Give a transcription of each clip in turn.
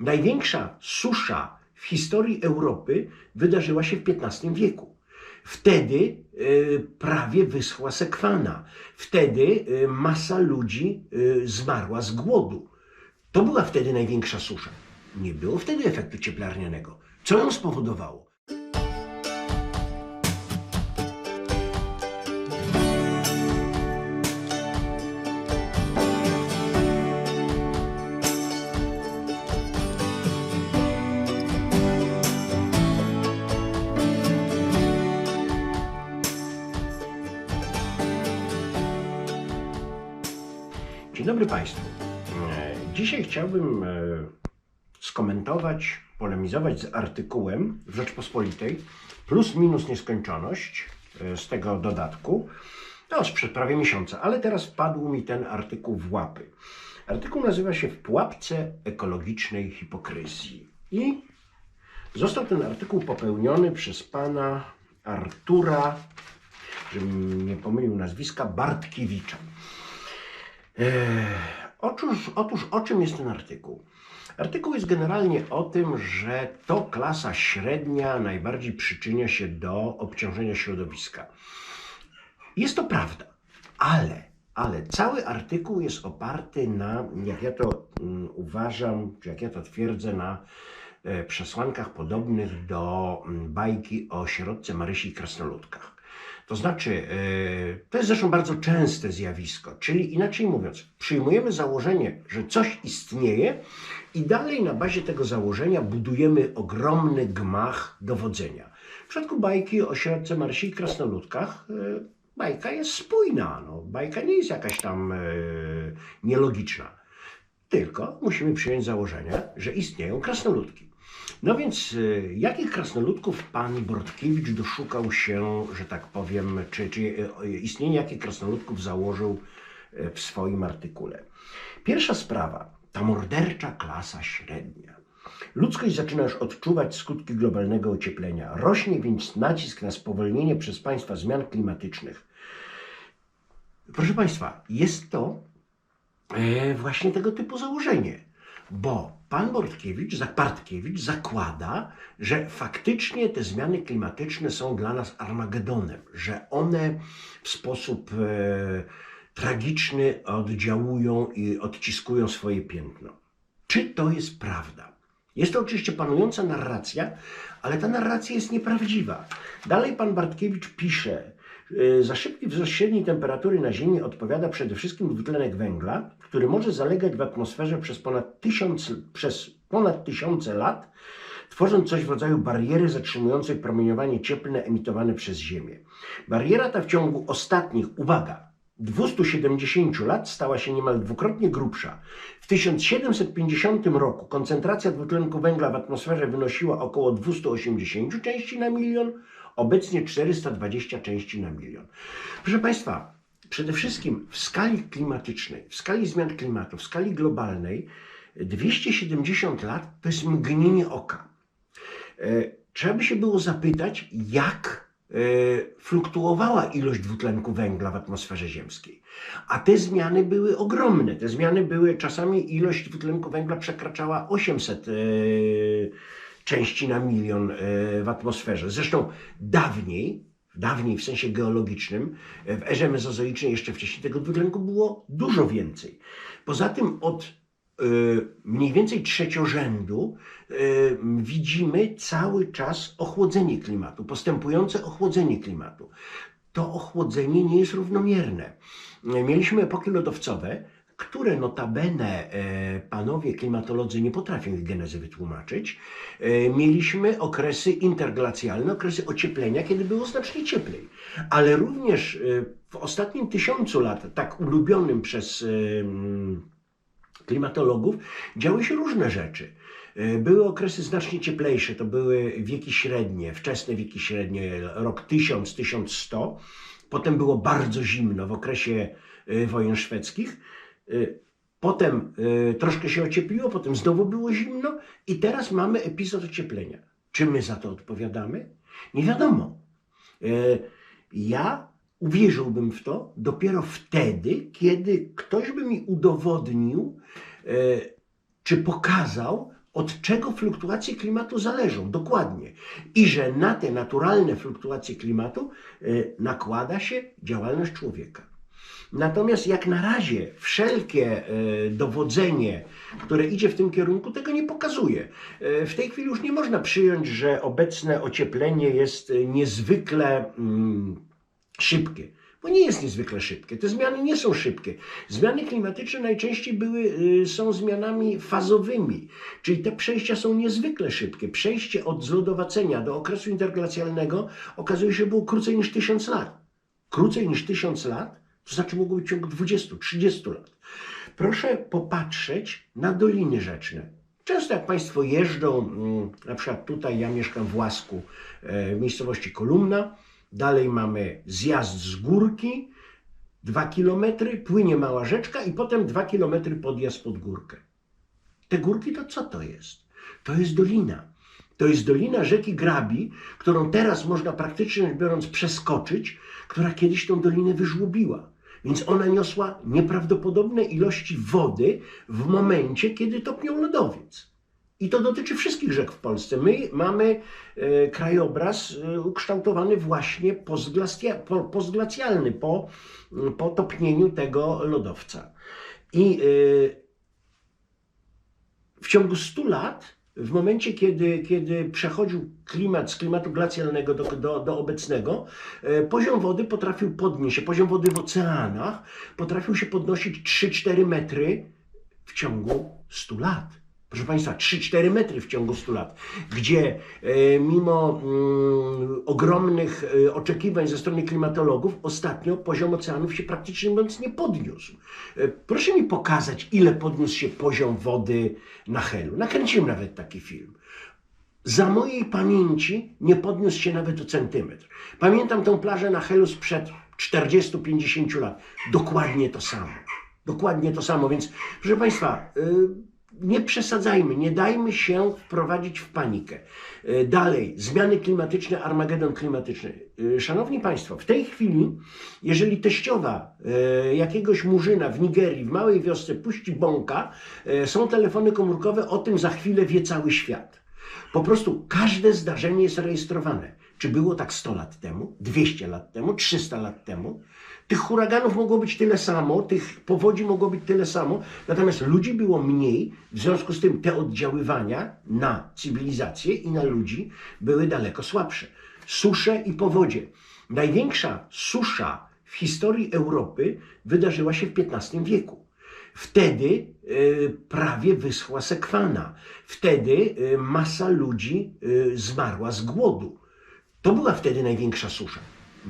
Największa susza w historii Europy wydarzyła się w XV wieku. Wtedy e, prawie wyschła sekwana. Wtedy e, masa ludzi e, zmarła z głodu. To była wtedy największa susza. Nie było wtedy efektu cieplarnianego. Co ją spowodowało? Dzień dobry Państwu. E, Dzisiaj chciałbym e, skomentować, polemizować z artykułem w Rzeczpospolitej plus minus nieskończoność e, z tego dodatku. To sprzed prawie miesiąca, ale teraz wpadł mi ten artykuł w łapy. Artykuł nazywa się W pułapce ekologicznej hipokryzji. I został ten artykuł popełniony przez pana Artura, żebym nie pomylił nazwiska, Bartkiewicza. Eee, Otóż, otóż o czym jest ten artykuł? Artykuł jest generalnie o tym, że to klasa średnia najbardziej przyczynia się do obciążenia środowiska. Jest to prawda, ale, ale cały artykuł jest oparty na, jak ja to mm, uważam, czy jak ja to twierdzę, na e, przesłankach podobnych do mm, bajki o sierotce Marysi i krasnoludkach. To znaczy, e, to jest zresztą bardzo częste zjawisko, czyli inaczej mówiąc, przyjmujemy założenie, że coś istnieje i dalej na bazie tego założenia budujemy ogromny gmach dowodzenia. W przypadku bajki o sierotce Marysi i krasnoludkach e, bajka jest spójna, no, bajka nie jest jakaś tam e, nielogiczna. Tylko musimy przyjąć założenie, że istnieją krasnoludki. No więc y, jakich krasnoludków pan Bortkiewicz doszukał się, że tak powiem, czy, czy y, istnienie jakich krasnoludków założył y, w swoim artykule? Pierwsza sprawa, ta mordercza klasa średnia. Ludzkość zaczyna już odczuwać skutki globalnego ocieplenia. Rośnie więc nacisk na spowolnienie przez państwa zmian klimatycznych. Proszę Państwa, jest to e, właśnie tego typu założenie, bo pan Bortkiewicz, za- Bartkiewicz zakłada, że faktycznie te zmiany klimatyczne są dla nas Armagedonem, że one w sposób e, tragiczny oddziałują i odciskują swoje piętno. Czy to jest prawda? Jest to oczywiście panująca narracja, ale ta narracja jest nieprawdziwa. Dalej pan Bartkiewicz pisze, za szybki wzrost średniej temperatury na Ziemi odpowiada przede wszystkim dwutlenek węgla, który może zalegać w atmosferze przez ponad, tysiąc, przez ponad tysiące lat, tworząc coś w rodzaju bariery zatrzymującej promieniowanie cieplne emitowane przez Ziemię. Bariera ta w ciągu ostatnich, uwaga, 270 lat stała się niemal dwukrotnie grubsza. W 1750 roku koncentracja dwutlenku węgla w atmosferze wynosiła około 280 części na milion, obecnie 420 części na milion. Proszę Państwa, przede wszystkim w skali klimatycznej, w skali zmian klimatu, w skali globalnej 270 lat to jest mgnienie oka. E, Trzeba by się było zapytać, jak e, fluktuowała ilość dwutlenku węgla w atmosferze ziemskiej. A te zmiany były ogromne. Te zmiany były, czasami ilość dwutlenku węgla przekraczała 800 e, części na milion e, w atmosferze. Zresztą dawniej, dawniej w sensie geologicznym, e, w erze mezozoicznej jeszcze wcześniej tego dwutlenku było dużo więcej. Poza tym od e, mniej więcej trzeciorzędu widzimy cały czas ochłodzenie klimatu, postępujące ochłodzenie klimatu. To ochłodzenie nie jest równomierne. Mieliśmy epoki lodowcowe, które notabene e, panowie klimatolodzy nie potrafią ich genezy wytłumaczyć. E, Mieliśmy okresy interglacjalne, okresy ocieplenia, kiedy było znacznie cieplej. Ale również e, w ostatnim tysiącu lat, tak ulubionym przez klimatologów, działy się różne rzeczy. Były okresy znacznie cieplejsze, to były wieki średnie, wczesne wieki średnie, rok 1000-1100. Potem było bardzo zimno w okresie wojen szwedzkich. E, Potem e, troszkę się ociepliło, potem znowu było zimno i teraz mamy epizod ocieplenia. Czy my za to odpowiadamy? Nie wiadomo. E, Ja uwierzyłbym w to dopiero wtedy, kiedy ktoś by mi udowodnił, czy pokazał od czego fluktuacje klimatu zależą dokładnie i że na te naturalne fluktuacje klimatu y, nakłada się działalność człowieka. Natomiast jak na razie wszelkie y, dowodzenie, które idzie w tym kierunku, tego nie pokazuje. Y, W tej chwili już nie można przyjąć, że obecne ocieplenie jest y, niezwykle mm, szybkie. Bo nie jest niezwykle szybkie. Te zmiany nie są szybkie. Zmiany klimatyczne najczęściej były, są zmianami fazowymi, czyli te przejścia są niezwykle szybkie. Przejście od zlodowacenia do okresu interglacjalnego okazuje się było krócej niż tysiąc lat. Krócej niż tysiąc lat, to znaczy mogło być w ciągu 20-30 lat. Proszę popatrzeć na doliny rzeczne. Często jak Państwo jeżdżą, mm, na przykład tutaj ja mieszkam w Łasku, e, w miejscowości Kolumna, dalej mamy zjazd z górki, dwa kilometry, płynie mała rzeczka i potem dwa kilometry podjazd pod górkę. Te górki to co to jest? To jest dolina. To jest dolina rzeki Grabi, którą teraz można praktycznie biorąc przeskoczyć, która kiedyś tą dolinę wyżłobiła. Więc ona niosła nieprawdopodobne ilości wody w momencie, kiedy topniał lodowiec. I to dotyczy wszystkich rzek w Polsce. My mamy e, krajobraz e, ukształtowany właśnie postglacja, po, po, po topnieniu tego lodowca. I e, w ciągu 100 lat, w momencie, kiedy, kiedy przechodził klimat z klimatu glacjalnego do, do, do obecnego, e, poziom wody potrafił podnieść się, poziom wody w oceanach potrafił się podnosić 3-4 metry w ciągu 100 lat. Proszę Państwa, 3-4 metry w ciągu 100 lat, gdzie e, mimo mm, ogromnych e, oczekiwań ze strony klimatologów, ostatnio poziom oceanów się praktycznie mówiąc nie podniósł. E, proszę mi pokazać, ile podniósł się poziom wody na Helu. Nakręciłem nawet taki film. Za mojej pamięci nie podniósł się nawet o centymetr. Pamiętam tą plażę na Helu sprzed 40-50 lat. Dokładnie to samo. Dokładnie to samo, więc proszę Państwa, y, nie przesadzajmy, nie dajmy się wprowadzić w panikę. Y, Dalej, zmiany klimatyczne, armagedon klimatyczny. Y, Szanowni Państwo, w tej chwili, jeżeli teściowa y, jakiegoś murzyna w Nigerii, w małej wiosce puści bąka, są telefony komórkowe, o tym za chwilę wie cały świat. Po prostu każde zdarzenie jest rejestrowane. Czy było tak 100 lat temu, 200 lat temu, 300 lat temu? Tych huraganów mogło być tyle samo, tych powodzi mogło być tyle samo, natomiast ludzi było mniej, w związku z tym te oddziaływania na cywilizację i na ludzi były daleko słabsze. Susze i powodzie. Największa susza w historii Europy wydarzyła się w XV wieku. Wtedy y, prawie wyschła sekwana. Wtedy y, masa ludzi y, zmarła z głodu. To była wtedy największa susza.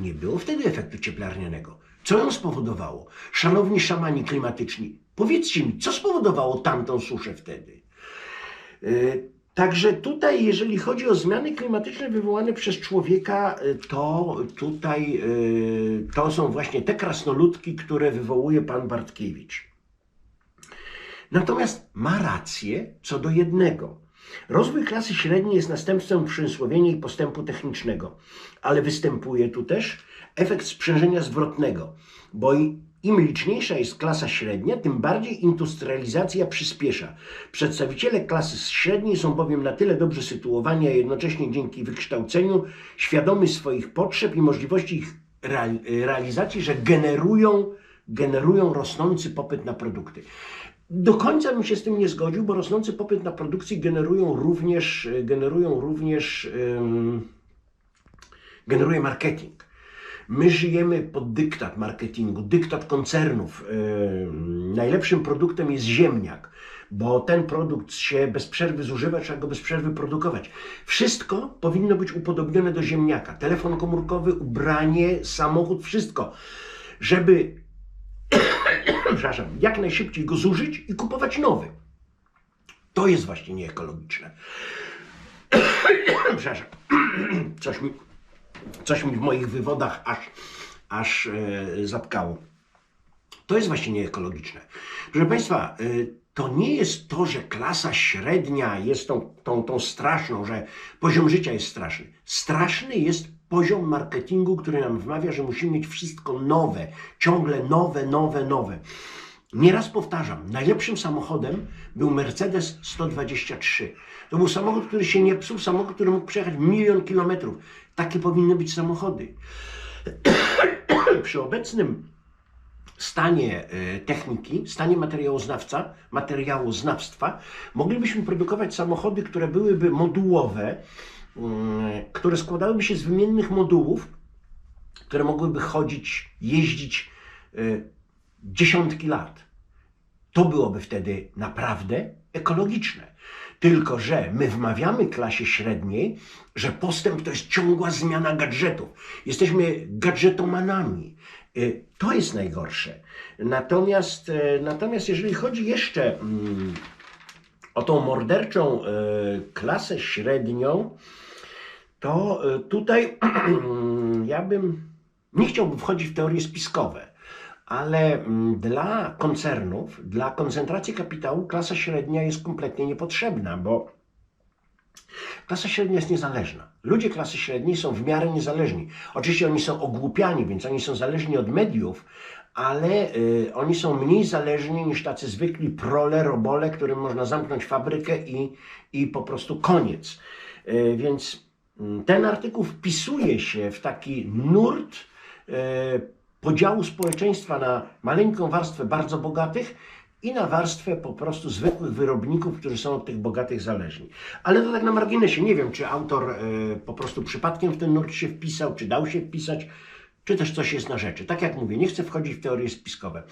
Nie było wtedy efektu cieplarnianego. Co ją spowodowało? Szanowni szamani klimatyczni, powiedzcie mi, co spowodowało tamtą suszę wtedy? Y, Także tutaj, jeżeli chodzi o zmiany klimatyczne wywołane przez człowieka, y, to tutaj y, to są właśnie te krasnoludki, które wywołuje pan Bartkiewicz. Natomiast ma rację co do jednego. Rozwój klasy średniej jest następstwem przemysłowienia i postępu technicznego, ale występuje tu też efekt sprzężenia zwrotnego, bo im liczniejsza jest klasa średnia, tym bardziej industrializacja przyspiesza. Przedstawiciele klasy średniej są bowiem na tyle dobrze sytuowani, a jednocześnie dzięki wykształceniu świadomi swoich potrzeb i możliwości ich real- realizacji, że generują, generują rosnący popyt na produkty. Do końca bym się z tym nie zgodził, bo rosnący popyt na produkcję generują również, generują również em, generuje marketing. My żyjemy pod dyktat marketingu, dyktat koncernów. Najlepszym produktem jest ziemniak, bo ten produkt się bez przerwy zużywa, trzeba go bez przerwy produkować. Wszystko powinno być upodobnione do ziemniaka. Telefon komórkowy, ubranie, samochód, wszystko. Żeby przepraszam, jak najszybciej go zużyć i kupować nowy. To jest właśnie nieekologiczne. przepraszam, coś mi, coś mi w moich wywodach aż, aż e, zapkało. To jest właśnie nieekologiczne. Proszę Państwa, y, to nie jest to, że klasa średnia jest tą, tą, tą straszną, że poziom życia jest straszny. Straszny jest poziom marketingu, który nam wmawia, że musimy mieć wszystko nowe, ciągle nowe, nowe, nowe. Nieraz powtarzam, najlepszym samochodem był Mercedes 123. To był samochód, który się nie psuł, samochód, który mógł przejechać milion kilometrów. Takie powinny być samochody. Przy obecnym stanie e, techniki, stanie materiałoznawca, materiałoznawstwa, moglibyśmy produkować samochody, które byłyby modułowe, które składałyby się z wymiennych modułów, które mogłyby chodzić, jeździć e, dziesiątki lat. To byłoby wtedy naprawdę ekologiczne. Tylko, że my wmawiamy klasie średniej, że postęp to jest ciągła zmiana gadżetów. Jesteśmy gadżetomanami. Y, To jest najgorsze. Natomiast, e, natomiast jeżeli chodzi jeszcze mm, o tą morderczą klasę średnią, to e, tutaj ja bym nie chciałbym wchodzić w teorie spiskowe, ale mm, dla koncernów, dla koncentracji kapitału klasa średnia jest kompletnie niepotrzebna, bo klasa średnia jest niezależna. Ludzie klasy średniej są w miarę niezależni. Oczywiście oni są ogłupiani, więc oni są zależni od mediów, ale y, oni są mniej zależni niż tacy zwykli prole, robole, którym można zamknąć fabrykę i, i po prostu koniec. Y, więc ten artykuł wpisuje się w taki nurt y, podziału społeczeństwa na maleńką warstwę bardzo bogatych i na warstwę po prostu zwykłych wyrobników, którzy są od tych bogatych zależni. Ale to tak na marginesie. Nie wiem, czy autor e, po prostu przypadkiem w ten nurt się wpisał, czy dał się wpisać, czy też coś jest na rzeczy. Tak jak mówię, nie chcę wchodzić w teorie spiskowe.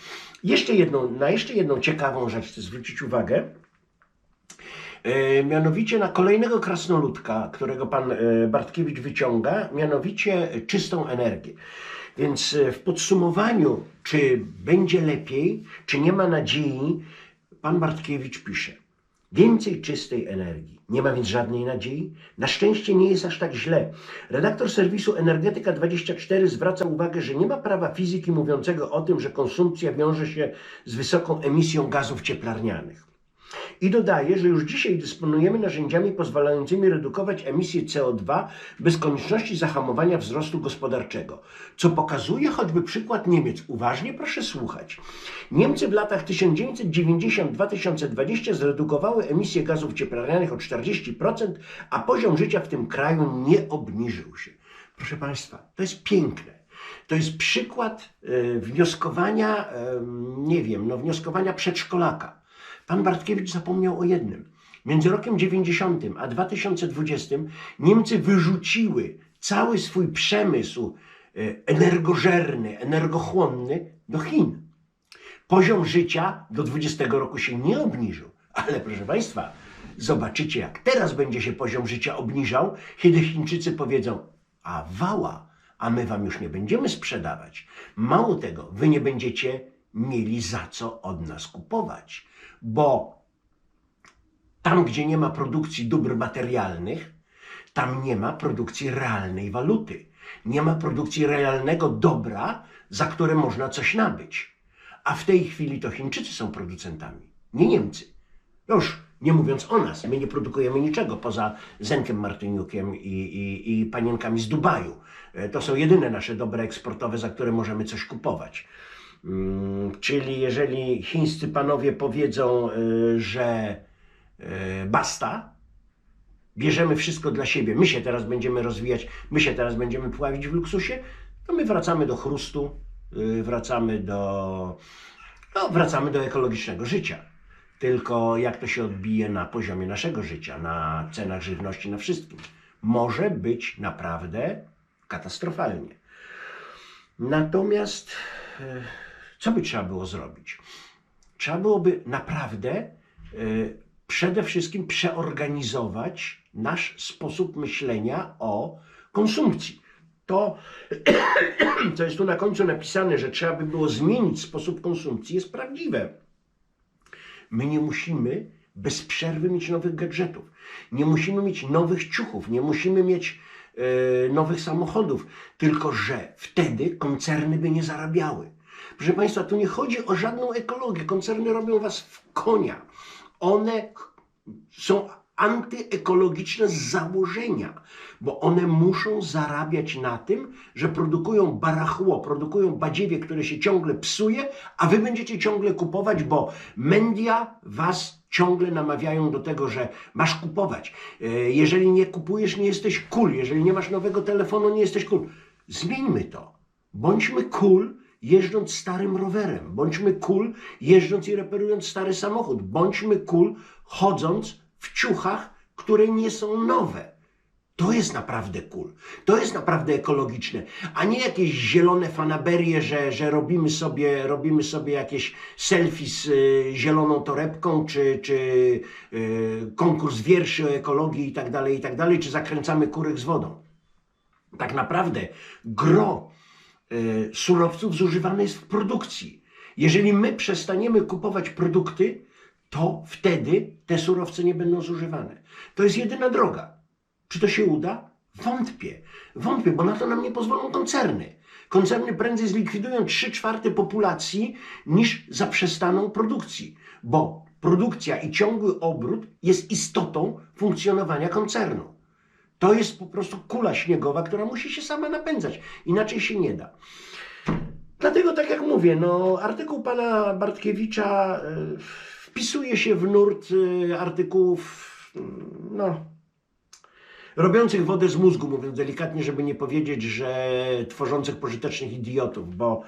Jeszcze jedną, na jeszcze jedną ciekawą rzecz chcę zwrócić uwagę. E, mianowicie na kolejnego krasnoludka, którego pan e, Bartkiewicz wyciąga, mianowicie czystą energię. Więc e, w podsumowaniu, czy będzie lepiej, czy nie ma nadziei, pan Bartkiewicz pisze. Więcej czystej energii. Nie ma więc żadnej nadziei? Na szczęście nie jest aż tak źle. Redaktor serwisu Energetyka24 zwraca uwagę, że nie ma prawa fizyki mówiącego o tym, że konsumpcja wiąże się z wysoką emisją gazów cieplarnianych. I dodaje, że już dzisiaj dysponujemy narzędziami pozwalającymi redukować emisję CO2 bez konieczności zahamowania wzrostu gospodarczego. Co pokazuje choćby przykład Niemiec. Uważnie proszę słuchać. Niemcy w latach 1990-2020 zredukowały emisję gazów cieplarnianych o 40%, a poziom życia w tym kraju nie obniżył się. Proszę Państwa, to jest piękne. To jest przykład e, wnioskowania, e, nie wiem, no wnioskowania przedszkolaka. Pan Bartkiewicz zapomniał o jednym. Między rokiem 90 a 2020 Niemcy wyrzuciły cały swój przemysł e, energożerny, energochłonny do Chin. Poziom życia do 20 roku się nie obniżył, ale proszę Państwa, zobaczycie jak teraz będzie się poziom życia obniżał, kiedy Chińczycy powiedzą, a wała, a my wam już nie będziemy sprzedawać. Mało tego, wy nie będziecie mieli za co od nas kupować, bo tam, gdzie nie ma produkcji dóbr materialnych, tam nie ma produkcji realnej waluty. Nie ma produkcji realnego dobra, za które można coś nabyć. A w tej chwili to Chińczycy są producentami, nie Niemcy. Już nie mówiąc o nas, my nie produkujemy niczego poza Zenkiem Martyniukiem i, i, i panienkami z Dubaju. E, To są jedyne nasze dobra eksportowe, za które możemy coś kupować. Mm, Czyli jeżeli chińscy panowie powiedzą, y, że y, basta, bierzemy wszystko dla siebie, my się teraz będziemy rozwijać, my się teraz będziemy pławić w luksusie, to my wracamy do chrustu, y, wracamy do, no, wracamy do ekologicznego życia. Tylko jak to się odbije na poziomie naszego życia, na cenach żywności, na wszystkim, może być naprawdę katastrofalnie. Natomiast co by trzeba było zrobić? Trzeba byłoby naprawdę e, przede wszystkim przeorganizować nasz sposób myślenia o konsumpcji. To, co jest tu na końcu napisane, że trzeba by było zmienić sposób konsumpcji, jest prawdziwe. My nie musimy bez przerwy mieć nowych gadżetów. Nie musimy mieć nowych ciuchów, nie musimy mieć e, nowych samochodów, tylko że wtedy koncerny by nie zarabiały. Proszę Państwa, tu nie chodzi o żadną ekologię. Koncerny robią was w konia. One są antyekologiczne z założenia, bo one muszą zarabiać na tym, że produkują barachło, produkują badziewie, które się ciągle psuje, a wy będziecie ciągle kupować, bo media was ciągle namawiają do tego, że masz kupować. E, Jeżeli nie kupujesz, nie jesteś cool. Jeżeli nie masz nowego telefonu, nie jesteś cool. Zmieńmy to. Bądźmy cool, jeżdżąc starym rowerem. Bądźmy cool, jeżdżąc i reperując stary samochód. Bądźmy cool, chodząc w ciuchach, które nie są nowe. To jest naprawdę cool. To jest naprawdę ekologiczne, a nie jakieś zielone fanaberie, że, że robimy, sobie, robimy sobie jakieś selfie z y, zieloną torebką, czy, czy y, konkurs wierszy o ekologii i tak dalej, i tak dalej, czy zakręcamy kurek z wodą. Tak naprawdę gro surowców zużywane jest w produkcji. Jeżeli my przestaniemy kupować produkty, to wtedy te surowce nie będą zużywane. To jest jedyna droga. Czy to się uda? Wątpię. Wątpię, bo na to nam nie pozwolą koncerny. Koncerny prędzej zlikwidują 3 czwarte populacji niż zaprzestaną produkcji, bo produkcja i ciągły obrót jest istotą funkcjonowania koncernu. To jest po prostu kula śniegowa, która musi się sama napędzać. Inaczej się nie da. Dlatego, tak jak mówię, no, artykuł pana Bartkiewicza y, wpisuje się w nurt y, artykułów, y, no, robiących wodę z mózgu, mówiąc delikatnie, żeby nie powiedzieć, że tworzących pożytecznych idiotów, bo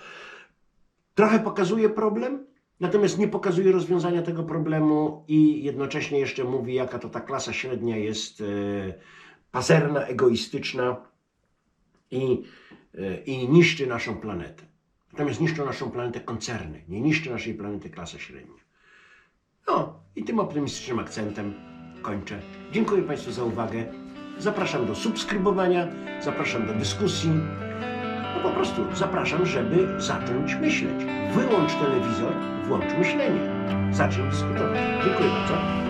trochę pokazuje problem, natomiast nie pokazuje rozwiązania tego problemu i jednocześnie jeszcze mówi, jaka to ta klasa średnia jest e, pazerna, egoistyczna i, e, i niszczy naszą planetę. Natomiast niszczą naszą planetę koncerny, nie niszczy naszej planety klasa średnia. No i tym optymistycznym akcentem kończę. Dziękuję Państwu za uwagę. Zapraszam do subskrybowania, zapraszam do dyskusji. No po prostu zapraszam, żeby zacząć myśleć. Wyłącz telewizor, włącz myślenie. Zacznij dyskutować. Dziękuję bardzo.